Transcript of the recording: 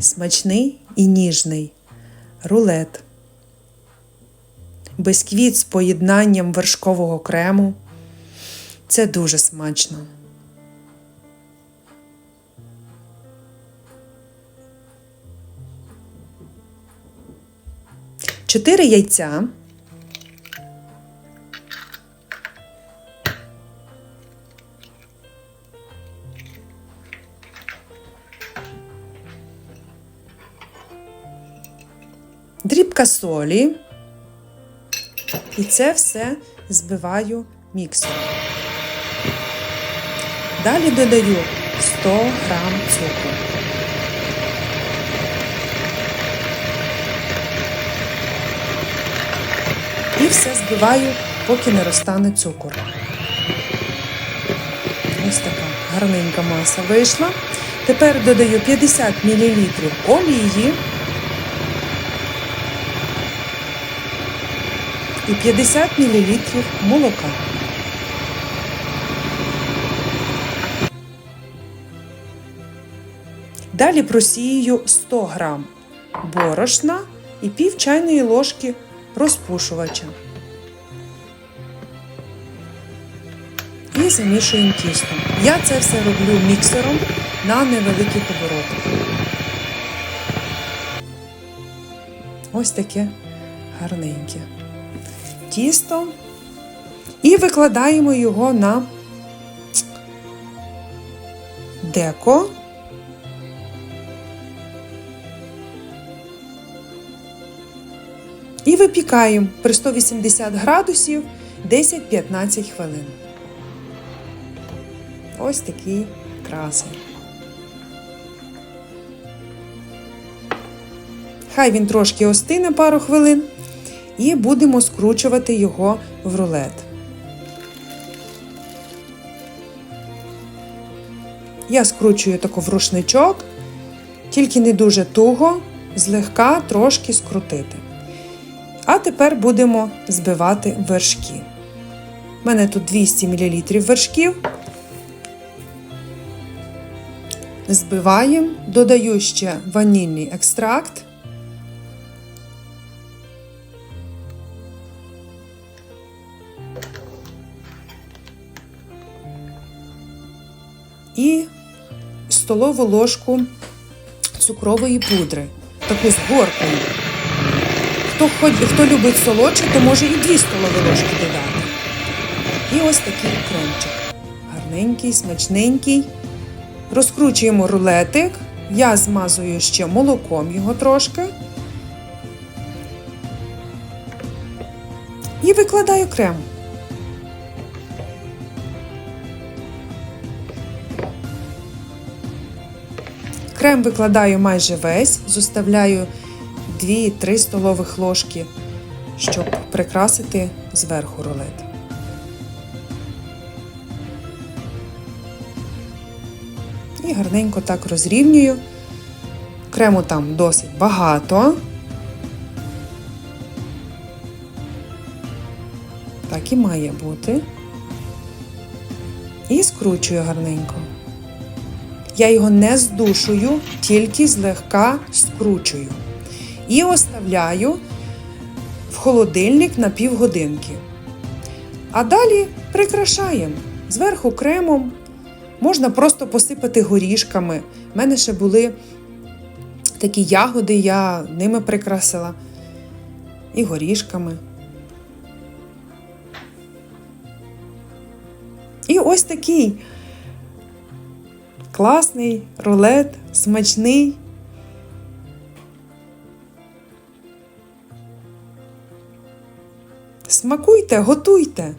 смачний і ніжний рулет. Бисквіт з поєднанням вершкового крему. Це дуже смачно. Чотири яйця. Дрібка солі. І це все збиваю міксером. Далі додаю 100 грам цукру. І все збиваю, поки не розтане цукор. Ось така гарненька маса вийшла. Тепер додаю 50 мл олії і 50 мл молока. Далі просію 100 грам борошна і пів чайної ложки розпушувача. І замішуємо тісто. Я це все роблю міксером на невеликих оборотах. Ось таке гарненьке тісто. І викладаємо його на деко. І випікаємо при 180 градусів 10-15 хвилин. Ось такий красень. Хай він трошки остине пару хвилин і будемо скручувати його в рулет. Я скручую таку в рушничок, тільки не дуже туго, злегка трошки скрутити. А тепер будемо збивати вершки. У мене тут 200 мл вершків. Збиваємо, додаю ще ванільний екстракт. І столову ложку цукрової пудри, таку з горкою. Хто, хто любить солодше, то може і 2 столові ложки додати. І ось такий кремчик. Гарненький, смачненький. Розкручуємо рулетик. Я змазую ще молоком його трошки. І викладаю крем. Крем викладаю майже весь, зоставляю 2-3 столових ложки, щоб прикрасити зверху рулет. І гарненько так розрівнюю. Крему там досить багато. Так і має бути. І скручую гарненько. Я його не здушую, тільки злегка скручую. І оставляю в холодильник на півгодинки. А далі прикрашаємо зверху кремом. Можна просто посипати горішками. У мене ще були такі ягоди, я ними прикрасила. І горішками. І ось такий класний рулет, смачний. Смакуйте, готуйте.